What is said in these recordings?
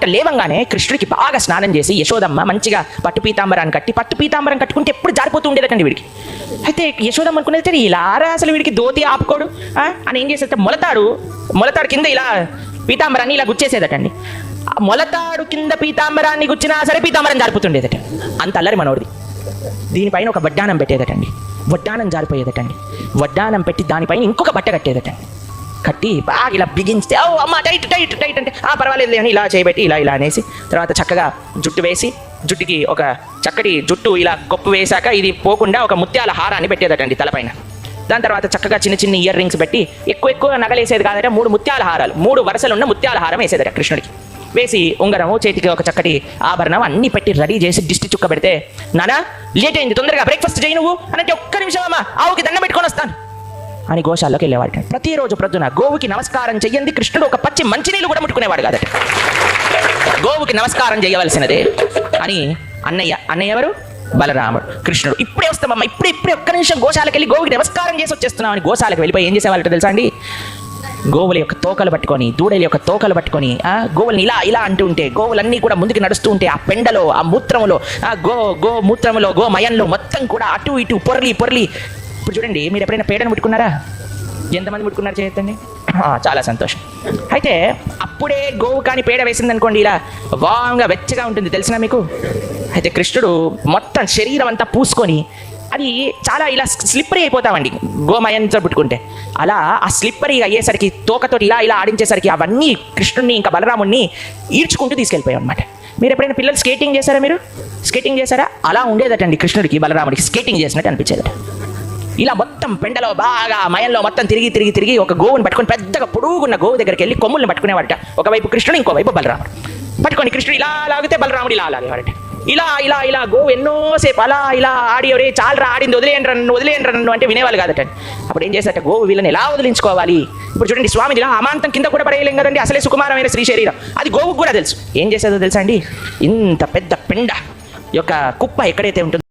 పొద్దుట లేవంగానే కృష్ణుడికి బాగా స్నానం చేసి యశోదమ్మ మంచిగా పట్టు పీతాంబరాన్ని కట్టి పట్టు పీతాంబరం కట్టుకుంటే ఎప్పుడు జారిపోతూ ఉండేదటండి వీడికి. అయితే యశోదమ్మ అనుకునేది ఇలా అసలు వీడికి దోతి ఆపుకోడు? ఆ? అని ఏం చేసేదంటే మొలతాడు మొలతాడు కింద ఇలా పీతాంబరాన్ని ఇలా గుచ్చేసేదటండి. ఆ మొలతాడు కింద పీతాంబరాన్ని గుచ్చినా సరే పీతాంబరం జారిపోతుండేదట. అంత అల్లరి మనోడిది. దీనిపైన ఒక వడ్డానం పెట్టేదటండి. వడ్డానం జారిపోయేదటండి. వడ్డానం పెట్టి దానిపైన ఇంకొక బట్ట కట్టేదటండి. కట్టి బాగా ఇలా బిగించితే ఓ అమ్మ టైట్ టైట్ టైట్ అంటే ఆ పర్వాలేదు అని ఇలా చేయబెట్టి ఇలా ఇలా అనేసి తర్వాత చక్కగా జుట్టు వేసి జుట్టుకి ఒక చక్కటి జుట్టు ఇలా కొప్పు వేశాక ఇది పోకుండా ఒక ముత్యాల హారాన్ని పెట్టేదటండి తలపైన. దాని తర్వాత చక్కగా చిన్న చిన్న ఇయర్ రింగ్స్ పెట్టి ఎక్కువ ఎక్కువ నగలేసేది కాదంటే మూడు ముత్యాల హారాలు మూడు వరుసలు ఉన్న ముత్యాల హారం వేసేదట కృష్ణుడికి. వేసి ఉంగరము చేతికి ఒక చక్కటి ఆభరణం అన్ని పెట్టి రెడీ చేసి దిష్టి చుక్క పెడితే నానా లేట్ అయింది తొందరగా బ్రేక్ఫాస్ట్ చేయి నువ్వు అంటే ఒక్క నిమిషం అమ్మా ఆవుకి దండం పెట్టుకొని వస్తాను. అని గోశాల్లోకి వెళ్ళేవాడు ప్రతిరోజు ప్రొద్దున గోవుకి నమస్కారం చెయ్యండి కృష్ణుడు ఒక పచ్చి మంచినీళ్ళు కూడా ముట్టుకునేవాడు కాదట. గోవుకి నమస్కారం చేయవలసినదే అని అన్నయ్య అన్నయ్య ఎవరు? బలరాముడు. కృష్ణుడు ఇప్పుడే వస్తామమ్మా ఇప్పుడే ఇప్పుడే ఒక్క నిమిషం గోశాలకు వెళ్ళి గోవుకి నమస్కారం చేసి వచ్చేస్తున్నాం అని గోశాలకు వెళ్ళిపోయి ఏం చేసేవాళ్ళటో తెలుసా అండి? గోవుల యొక్క తోకలు పట్టుకొని దూడల యొక్క తోకలు పట్టుకొని ఆ గోవుల్ని ఇలా ఇలా అంటూ ఉంటే గోవులన్నీ కూడా ముందుకు నడుస్తూ ఉంటే ఆ పెండలో ఆ మూత్రములో ఆ గో గో మూత్రములో గో మయంలో మొత్తం కూడా అటు ఇటు పొరలి పొరలి ఇప్పుడు చూడండి మీరు ఎప్పుడైనా పేడను ముట్టుకున్నారా? ఎంతమంది ముట్టుకున్నారు చేయొద్దండి చాలా సంతోషం. అయితే అప్పుడే గోవు కానీ పేడ వేసింది అనుకోండి ఇలా వాంగా వెచ్చగా ఉంటుంది తెలిసిన మీకు? అయితే కృష్ణుడు మొత్తం శరీరం అంతా పూసుకొని అది చాలా ఇలా స్లిప్పరీ అయిపోతామండి గోమయంతో పుట్టుకుంటే అలా ఆ స్లిప్పరీ అయ్యేసరికి తోకతోటి ఇలా ఇలా ఆడించేసరికి అవన్నీ కృష్ణుడిని ఇంకా బలరాముడిని ఈడ్చుకుంటూ తీసుకెళ్ళిపోయాం అనమాట మీరు ఎప్పుడైనా పిల్లలు స్కేటింగ్ చేశారా మీరు? స్కేటింగ్ చేశారా? అలా ఉండేదటండి కృష్ణుడికి బలరాముడికి స్కేటింగ్ చేసినట్టు అనిపించేదట. ఇలా మొత్తం పెండలో బాగా మయంలో మొత్తం తిరిగి తిరిగి తిరిగి ఒక గోవుని పట్టుకొని పెద్దగా పొడుగున్న గోవు దగ్గరికి వెళ్ళి కొమ్ముల్ని పట్టుకునేవాడట. ఒకవైపు కృష్ణుడు ఇంకోవైపు బలరాముడు. పట్టుకొని కృష్ణుడు ఇలా లాగితే బలరాముడు ఇలా లాగేవాడట. ఇలా ఇలా ఇలా గోవు ఎన్నోసేపు అలా ఇలా ఆడి ఒరే చాలరా ఆడింది వదిలేయండి నన్ను వదిలేయండి నన్ను అంటే వినేవాళ్ళు కాదట. అప్పుడు ఏం చేశారట? గోవు వీళ్ళని ఎలా వదిలించుకోవాలి? ఇప్పుడు చూడండి స్వామి ఇలా అమాంతం కింద కూడా పడేయలేం కదండి అసలే సుకుమారమైన శ్రీ శరీరం. అది గోవుకు కూడా తెలుసు. ఏం చేసేదో తెలుసా అండి? ఇంత పెద్ద పెండ యొక్క కుప్ప ఎక్కడైతే ఉంటుందో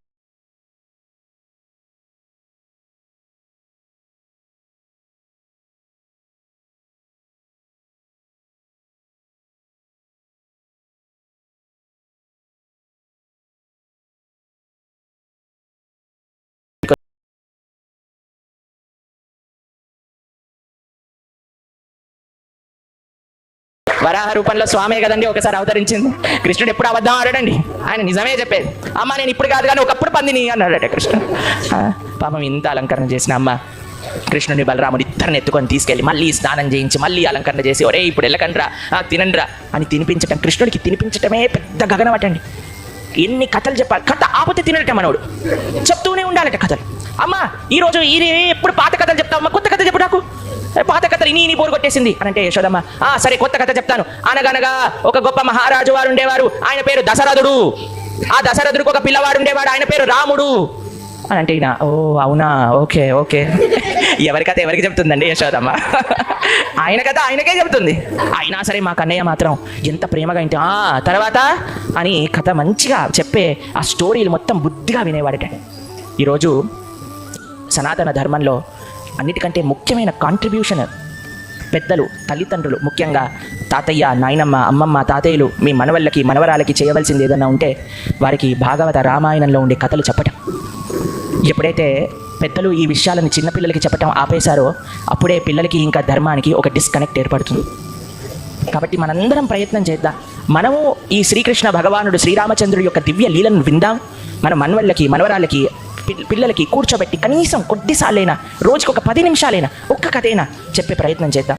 వరాహ రూపంలో స్వామే కదండి ఒకసారి అవతరించింది. కృష్ణుడు ఎప్పుడు అబద్ధం ఆడాడండి? ఆయన నిజమే చెప్పేది. అమ్మ నేను ఇప్పుడు కాదు కానీ ఒకప్పుడు పందిని అన్నాడట కృష్ణుడు. పాపం ఇంత అలంకరణ చేసిన అమ్మ కృష్ణుని బలరాముడు ఇద్దరిని ఎత్తుకొని తీసుకెళ్ళి మళ్ళీ స్నానం చేయించి మళ్ళీ అలంకరణ చేసి ఒరే ఇప్పుడు వెళ్ళకండ్రా ఆ, తినండ్రా అని తినిపించటం కృష్ణుడికి తినిపించటమే పెద్ద గగనమటండి ఎన్ని కథలు చెప్పాలి. కథ ఆపోతే తినడట మనోడు. చెప్తూనే ఉండాలట కథలు. అమ్మ ఈ రోజు ఈ ఎప్పుడు పాత కథలు అమ్మ కొత్త కథ చెప్పు నాకు ఏ, పాత కథలు ఇని ఇని బోరు కొట్టేసింది అని అంటే యశోదమ్మ ఆ సరే కొత్త కథ చెప్తాను. అనగనగా ఒక గొప్ప మహారాజు వారు ఉండేవారు. ఆయన పేరు దశరథుడు. ఆ దశరథుడికి ఒక పిల్లవాడు ఉండేవాడు. ఆయన పేరు రాముడు. అని అంటే ఈయన ఓ అవునా? Okay okay. ఎవరి కథ ఎవరికి చెప్తుందండి యశోదమ్మ? ఆయన కథ ఆయనకే చెబుతుంది అయినా సరే మా కన్నయ్య మాత్రం ఎంత ప్రేమగా ఇంటి ఆ తర్వాత? అని కథ మంచిగా చెప్పే ఆ స్టోరీలు మొత్తం బుద్ధిగా వినేవాడట. ఈరోజు సనాతన ధర్మంలో అన్నిటికంటే ముఖ్యమైన కాంట్రిబ్యూషన్ పెద్దలు తల్లిదండ్రులు ముఖ్యంగా తాతయ్య నాయనమ్మ అమ్మమ్మ తాతయ్యలు మీ మనవళ్ళకి మనవరాలకి చేయవలసింది ఏదైనా ఉంటే వారికి భాగవత రామాయణంలో ఉండే కథలు చెప్పటం. ఎప్పుడైతే పెద్దలు ఈ విషయాలను చిన్నపిల్లలకి చెప్పటం ఆపేశారో అప్పుడే పిల్లలకి ఇంకా ధర్మానికి ఒక డిస్కనెక్ట్ ఏర్పడుతుంది. కాబట్టి మనందరం ప్రయత్నం చేద్దాం. మనము ఈ శ్రీకృష్ణ భగవానుడు శ్రీరామచంద్రుడి యొక్క దివ్య లీలను విందాం. మన మన్వళ్ళకి మనవరాళ్ళకి పిల్లలకి కూర్చోబెట్టి కనీసం కొద్దిసార్లైనా రోజుకు ఒక పది నిమిషాలైనా ఒక్క కథైనా చెప్పే ప్రయత్నం చేద్దాం.